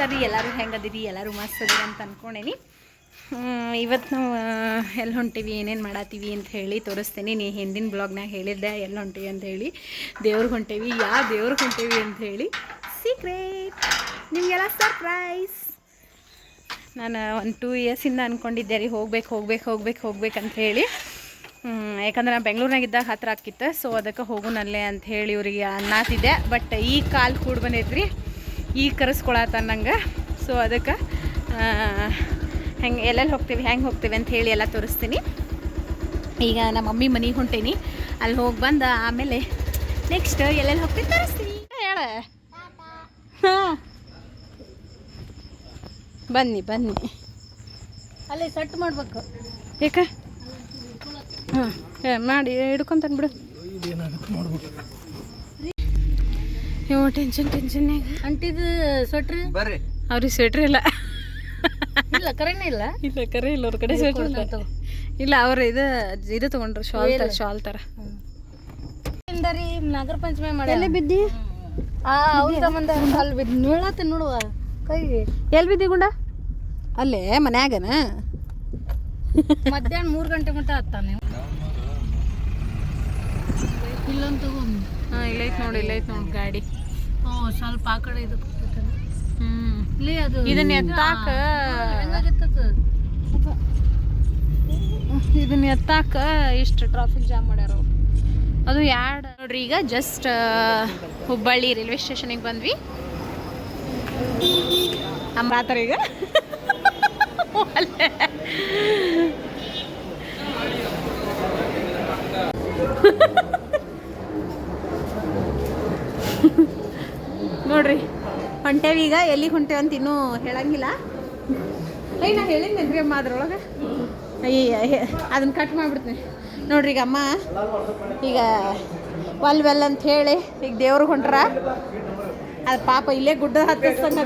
ನಮಸ್ಕಾರ ರೀ, ಎಲ್ಲರೂ ಹೆಂಗದಿರಿ ಎಲ್ಲರೂ ಮಸ್ತ್ ಅದಿರಿ ಅಂತ ಅಂದ್ಕೊಂಡೇನಿ ಇವತ್ತು ನಾವು ಎಲ್ಲಿ ಹೊಂಟೀವಿ, ಏನೇನು ಮಾಡತ್ತೀವಿ ಅಂತ ಹೇಳಿ ತೋರಿಸ್ತೀನಿ. ನೀ ಹಿಂದಿನ ಬ್ಲಾಗ್ನಾಗ ಹೇಳಿದ್ದೆ ಎಲ್ಲಿ ಹೊಂಟೀವಿ ಅಂತ ಹೇಳಿ. ದೇವ್ರಿಗೆ ಹೊಂಟೇವಿ ಯಾವ ದೇವ್ರಿಗೆ ಹೊಂಟೇವಿ ಅಂತ ಹೇಳಿ. ಸೀಕ್ರೆಟ್ ನಿಮಗೆಲ್ಲ ಸರ್ಪ್ರೈಸ್ ನಾನು ಒಂದು ಟೂ ಇಯರ್ಸಿಂದ ಅಂದ್ಕೊಂಡಿದ್ದೆ ರೀ, ಹೋಗ್ಬೇಕು ಹೋಗ್ಬೇಕು ಹೋಗ್ಬೇಕು ಹೋಗ್ಬೇಕು ಅಂತ ಹೇಳಿ. ಯಾಕಂದ್ರೆ ನಾನು ಬೆಂಗಳೂರಿನಾಗ ಇದ್ದಾಗ ಹತ್ರ ಆಕಿತ್ತು ಸೊ ಅದಕ್ಕೆ ಹೋಗೋಣಲ್ಲೇ ಅಂತ ಹೇಳಿ ಇವ್ರಿಗೆ ಅನ್ನತಿದ್ದೆ. ಬಟ್ ಈ ಕಾಲು ಕೂಡ ಬಂದೈತ್ರಿ. ಈಗ ಕರೆಸ್ಕೊಳತ್ತ ನಂಗೆ ಸೊ ಅದಕ್ಕೆ ಹೆಂಗೆ ಎಲ್ಲೆಲ್ಲಿ ಹೋಗ್ತೀವಿ ಹೆಂಗೆ ಹೋಗ್ತೀವಿ ಅಂತ ಹೇಳಿ ಎಲ್ಲ ತೋರಿಸ್ತೀನಿ. ಈಗ ನಮ್ಮ ಮಮ್ಮಿ ಮನೆಗೆ ಹೊಂಟೇನಿ. ಅಲ್ಲಿ ಹೋಗಿ ಬಂದು ಆಮೇಲೆ ನೆಕ್ಸ್ಟ್ ಎಲ್ಲೆಲ್ಲಿ ಹೋಗ್ತೀವಿ ತೋರಿಸ್ತೀನಿ. ಹೇಳ. ಹಾಂ. ಬನ್ನಿ ಬನ್ನಿ. ಅಲ್ಲಿ ಸೆಟ್ ಮಾಡ್ಬೇಕು. ಯಾಕ ಹಾಂ. ಮಾಡಿ ಹಿಡ್ಕೊಂತಾನೆ ಬಿಡು ಇವ ಟೆನ್ಷನ್ ಟೆನ್ಷನ್ಯಾಗ ಅಂಟಿದು ಸ್ವೆಟ್ರ್ ಬರ್ರಿ. ಅವ್ರಿಗೆ ಸ್ವೆಟ್ರ್ ಇಲ್ಲ. ಇಲ್ಲ ಕರೆನೇ ಇಲ್ಲ? ಇಲ್ಲ ಕರೆ ಇಲ್ಲ ಅವ್ರ ಕಡೆ ಸ್ವೆಟ್ರ್ ಇಲ್ಲ. ಇಲ್ಲ ಅವ್ರು ಇದು ಇದು ತಗೊಂಡ್ರು ಶಾಲ್ ತರ ಶಾಲ್ ತರ. ಇಂದರಿ ನಾಗರ ಪಂಚಮಿ ಮಾಡಿ ಎಲ್ಲಿ ಬಿದ್ದಿ? ಆ ಅವ್ರ ಸಂಬಂಧ ಅಲ್ಲಿ ಬಿದ್ದು ನೋಡತ್ತೆ ನೋಡುವ ಕೈಗೆ. ಎಲ್ಲಿ ಬಿದ್ದಿ ಗುಂಡ? ಅಲ್ಲೇ ಮನ್ಯಾಗನ? ಮಧ್ಯಾಹ್ನ ಮೂರು ಗಂಟೆ ಮಟ್ಟ ಹತ್ತಾನೆ ಇಲ್ಲೊಂದು ಹಾ ಹಾಂ ಇಲ್ಲೈತೆ ನೋಡಿ ಇಲ್ಲೈತೆ ನೋಡಿ ಗಾಡಿ. ಹ್ಞೂ ಸ್ವಲ್ಪ ಆ ಕಡೆ ಇದು ಹ್ಞೂ ಇಲ್ಲಿ ಅದು ಇದನ್ನ ಎತ್ತಾಕ ಹೆಂಗಾಗಿತ್ತದು ಇದನ್ನ ಎತ್ತಾಕ ಇಷ್ಟು ಟ್ರಾಫಿಕ್ ಜಾಮ್ ಮಾಡ್ಯಾರ ಅದು ಯಾಡ್ ನೋಡ್ರಿ ಈಗ ಜಸ್ಟ್ ಹುಬ್ಬಳ್ಳಿ ರೈಲ್ವೆ ಸ್ಟೇಷನಿಗೆ ಬಂದ್ವಿ. ಅಂಬಾತರ ಈಗ. ಅಲ್ಲೇ. ನೋಡ್ರಿ. ಹೊಂಟೇವಿ ಈಗ, ಎಲ್ಲಿಗೆ ಹೊಂಟೇವಿ ಅಂತ ಇನ್ನೂ ಹೇಳಂಗಿಲ್ಲ. ಅಯ್ಯ ನಾ ಹೇಳಿದ್ನೇನ್ರಿ ಅಮ್ಮ ಅದ್ರೊಳಗೆ. ಅಯ್ಯ ಅದನ್ನ ಕಟ್ ಮಾಡಿಬಿಡ್ತೀನಿ. ನೋಡ್ರಿ ಈಗ ಅಮ್ಮ, ಈಗ ವಲ್ ವೆಲ್ ಅಂತ ಹೇಳಿ, ಈಗ ದೇವ್ರಿಗೆ ಹೊಂಟ್ರ. ಅದು ಪಾಪ ಇಲ್ಲೇ ಗುಡ್ಡ ಹತ್ತಿಸ್ತಂಗೆ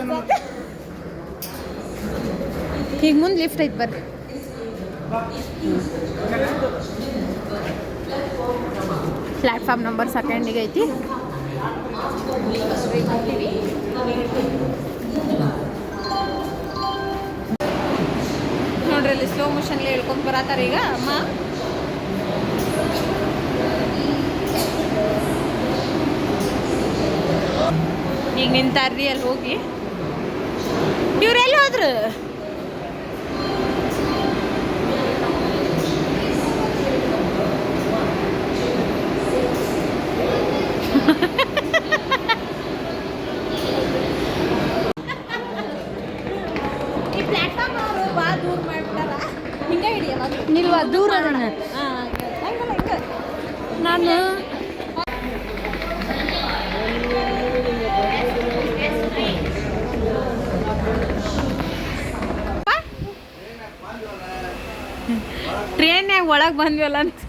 ಈಗ ಮುಂದೆ ಲಿಫ್ಟ್ ಐತೆ ಬರ್ರಿ. ಪ್ಲ್ಯಾಟ್ಫಾರ್ಮ್ ನಂಬರ್ ಸೆಕೆಂಡಿಗೆ ಐತಿ. ನೋಡ್ರಿ ಅಲ್ಲಿ ಸ್ಲೋ ಮೋಷನ್ಲಿ ಹೇಳ್ಕೊಂಡ್ ಬರತ್ತಾರ ಈಗ ಅಮ್ಮ? ಈಗ ನಿಂತಾರ್ರಿ ಅಲ್ಲಿ ಹೋಗಿ. ಇವ್ರೆಲ್ಲಿ ಹೋದ್ರು ಈ ಪ್ಲಾಟ್ಫಾರ್ಮ್ ಅವರು ಭಾಳ ದೂರ ಮಾಡ್ಬಿಟ್ಟಾರ ಹಿಂಗೆ ಹಿಡಿಯಲ್ಲ ನಿಲ್ವಾ, ದೂರ ನಾನು ಟ್ರೈನ್ಯಾಗ ಒಳಗೆ ಬಂದ್ವಲ್ಲ ಅಂತ.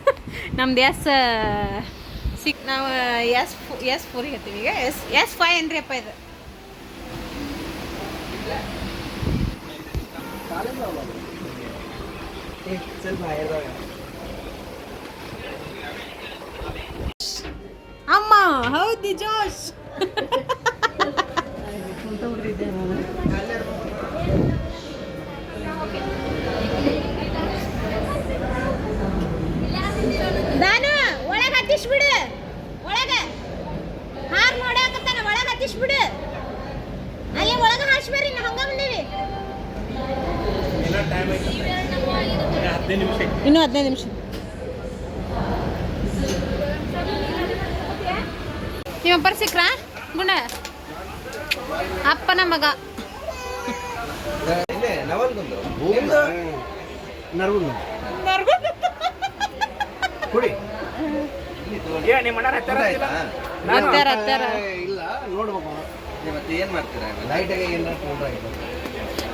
ನಮ್ದು ಎಸ್ ಸಿಕ್, ನಾವು, ಎಸ್ ಎಸ್ ಫೋರ್ ಹೇಳ್ತೀವಿ ಈಗ. ಎಸ್ ಎಸ್ ಫೈ ಏನ್ರಿ ಅಪ್ಪ ಇದು? ಅಮ್ಮ ಹೌದು ಜೋಶ್ ದಾನು ಒಳಗೆ ಹತ್ತಿಸ್ಬಿಡು ಒಳಗೆ ಹಾರ್ ನೋಡಾಕತ್ತಾನ ಒಳಗೆ ಹತ್ತಿಸ್ಬಿಡು ಅಲ್ಲಿ ಒಳಗೆ ಹಾಸ್ಬೇರಿ ನಾವು ಹಂಗ ಬಂದೀವಿ ಇನ್ನೂ ಹದಿನೈದು ನಿಮಿಷ. ನಿಮ್ಮ ಪರ್ ಸಿಕ್ರಾ ಗುಂಡ ಅಪ್ಪನ ಮಗ. ಕುಡಿ.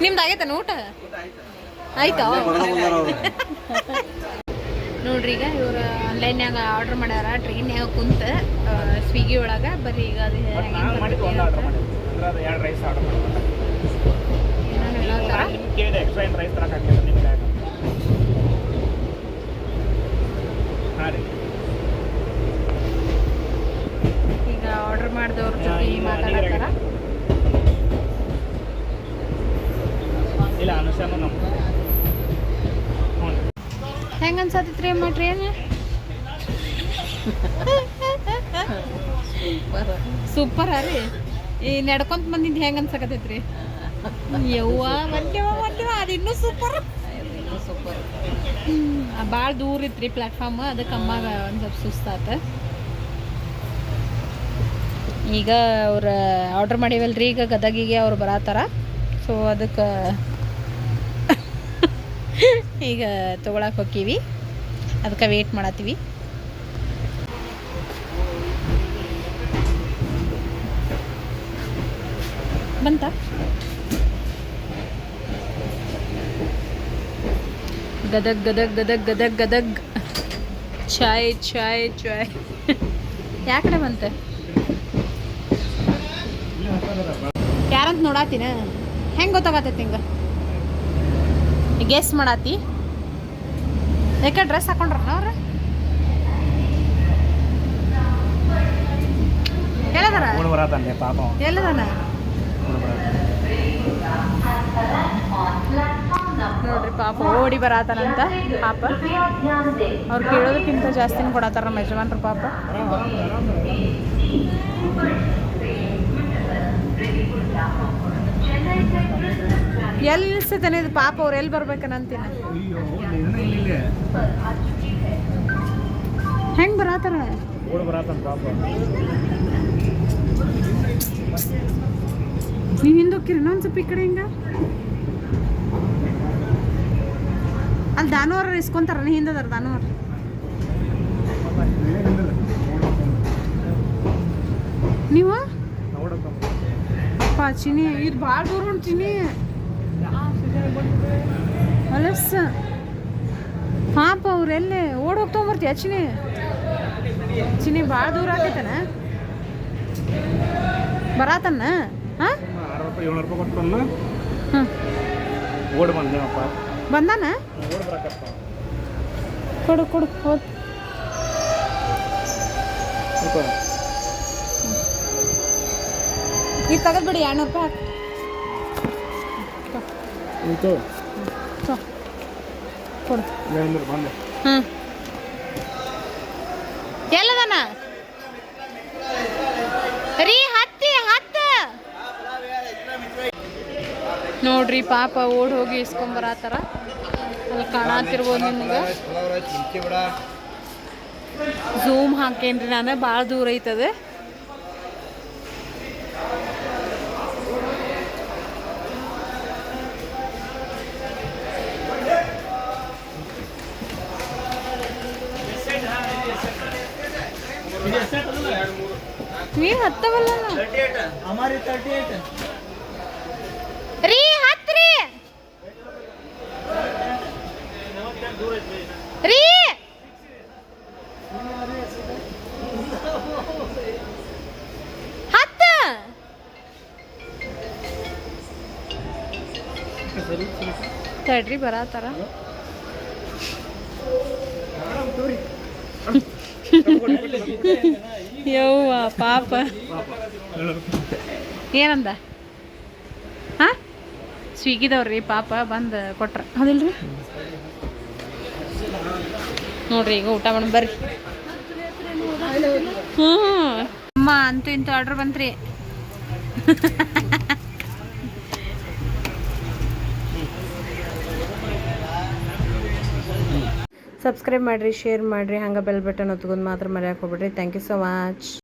ನಿಮ್ದು ಆಗೈತನ ಊಟ? ಆಯ್ತಾ? ನೋಡ್ರಿ ಈಗ ಇವ್ರು ಆನ್ಲೈನ್ಯಾಗ ಆರ್ಡರ್ ಮಾಡ್ಯಾರ ಟ್ರೈನ್ಯಾಗ ಕುಂತ ಸ್ವಿಗ್ಗಿ ಒಳಗೆ ಬರೀ ಈಗ ಅದು ಏನೇನ್ ಹೇಳತ್ತಾರ. ನಿಮ್ಗೆ ಕೇಳಿದೆ ಎಕ್ಸ್ಟ್ರಾ ಏನು ರೈಸ್ ತರಕ್ಕೆ ಹಾಕಿಲ್ಲ ನಿಮ್ಗೆ ಹಾಂ ರೀ ಈಗ ಆರ್ಡರ್ ಮಾಡಿದವ್ರ ಜೊತೆ ಮಾತಾಡತ್ತಾರ ಮಿಷನ್ ನಮ್ದು ಹ್ಞೂ ಹೆಂಗೆ ಅನ್ಸತ್ತೈತ್ರಿ ಮಾಡ್ರಿ ಟ್ರೇನ್ ಸೂಪರ್ ರೀ. ಈ ನಡ್ಕೊಂತ ಬಂದಿದ್ದು ಹೆಂಗೆ ಅನ್ಸಕತೈತ್ರಿ ಯವ್ವ ಒಂದೇವ ಒಂದೇವ ಅದು ಇನ್ನೂ ಸೂಪರ್ ಸೂಪರ್ ಭಾಳ ದೂರ ಇತ್ರಿ ಪ್ಲಾಟ್ಫಾರ್ಮ್ ಅದಕ್ಕೆ ಅಮ್ಮಾಗ ಒಂದು ಸ್ವಲ್ಪ ಸುಸ್ತಾತ ಈಗ ಅವ್ರ ಆರ್ಡ್ರ್ ಮಾಡಿವಲ್ರಿ, ಈಗ ಗದಗಿಗೆ ಅವ್ರು ಬರತ್ತಾರ ಸೊ ಅದಕ್ಕೆ ಈಗ ತೊಗೊಳಕ್ಕೆ ಹೋಕ್ಕೀವಿ. ಅದಕ್ಕೆ ವೇಟ್ ಮಾಡತ್ತೀವಿ. ಬಂತ? ಗದಗ್ ಗದಗ್ ಗದಗ್ ಗದಗ್ ಗದಗ್. ಚಾಯ್ ಚಾಯ್ ಚಾಯ್. ಯಾಕಡೆ ಬಂತೆ? ಯಾರಂತ ನೋಡಾತಿನ? ಹೆಂಗ್ ಗೊತ್ತಾಗತ್ತೆ ಹಿಂಗೆ ಗೆಸ್ ಮಾಡಾತಿ. ಯಾಕೆ ಡ್ರೆಸ್ ಹಾಕೊಂಡ್ರ ಅವ್ರ. ಎಲ್ಲದಾನ. ನೋಡ್ರಿ ಪಾಪ ಓಡಿ ಬರತಾನಂತ ಪಾಪ. ಅವ್ರು ಕೇಳೋದಕ್ಕಿಂತ ಜಾಸ್ತಿನ ಕೊಡತ್ತಾರ ನಮ್ಮ ಯಜಮಾನ್ರು ಪಾಪ. ಎಲ್ಲಿ ನಿಲ್ಸತಾನೆ ಇದು ಪಾಪ ಅವ್ರು ಎಲ್ಲಿ ಬರ್ಬೇಕನ್ನಂತೀನಿ ಹೆಂಗ್ ಬರತ್ತಾರ? ನೀ ನೀವು ಹಿಂದೆ ಹೋಗ್ತೀರಿ ಇನ್ನೊಂದು ಸ್ವಲ್ಪ ಈ ಕಡೆ ಹಿಂಗ? ಅಲ್ಲಿ ದಾನುವಾರ ಇಸ್ಕೊಂತಾರ ಹಿಂದದಾರ ದಾನುವಾರ ನೀವು? ಅಪ್ಪಾ ಅಪ್ಪ ಚಿನಿ ಇದು ಭಾಳ ದೂರ ಉಂಟು ಚಿನಿ ಅಲಸ್. ಪಾಪ ಅವ್ರೆಲ್ಲೇ ಓಡ್ ಹೋಗ್ತೊಂಬರ್ತೀಯ ಅಚ್ಚಿನಿ ಚಿನಿ ಭಾಳ ದೂರ ಆಗೈತನ ಬರಾತನ್ನ ಹಾಂ? ಓಡ್ ಬಂದೇವಪ್ಪ ಬಂದಾನ? ಕೊಡು ಕೊಡು ಹೋದ್ ಈಗ ತೆಗೆದ್ಬಿಡಿ ಎರಡು ರೂಪಾಯಿ ಹಾಕಿ. ಆಯ್ತು ತೊ. ಕೊಡು. ಏನಂದ್ರೆ ಬಂದೆ. ಹಾಂ ಎಲ್ಲದನ? ರೀ ಹತ್ತಿ ಹತ್ತ. ನೋಡ್ರಿ ಪಾಪ ಓಡ್ ಹೋಗಿ ಇಸ್ಕೊಂಬರತ್ತಾರ ಅಲ್ಲಿ ಕಾಣತಿರ್ಬೋದು ನಿಮ್ಗೆ. ಝೂಮ್ ಹಾಕೇನ್ರಿ ನಾನು ಭಾಳ ದೂರ ಐತದ. ನೀವ್ ಹತ್ತವಲ್ಲ ರೀ ಹತ್ರಿ ರೀ. ಹತ್ತ. ತಡ್ರಿ ಬರತ್ತಾರ ಯವ್ವ ಪಾಪ. ಏನಂದ? ಹಾ? ಸ್ವಿಗ್ಗಿದವ್ರಿ ಪಾಪ, ಬಂದು ಕೊಟ್ರ. ಹೌದಿಲ್ರಿ? ನೋಡ್ರಿ, ಈಗ ಊಟ ಮಾಡಿ ಬರ್ರಿ. ಹ್ಞೂ ಅಮ್ಮ, ಅಂತೂ ಇಂತೂ ಆರ್ಡ್ರ್ ಬಂತ್ರಿ. ಸಬ್ಸ್ಕ್ರೈಬ್ ಮಾಡಿರಿ ಶೇರ್ ಮಾಡಿರಿ, ಹಂಗೆ ಬೆಲ್ ಬಟನ್ ಒತ್ಕೊಂಡು ಮಾತ್ರ ಮರ್ಯಾಕೆ ಹೋಗ್ಬಿಡ್ರಿ. Thank you so much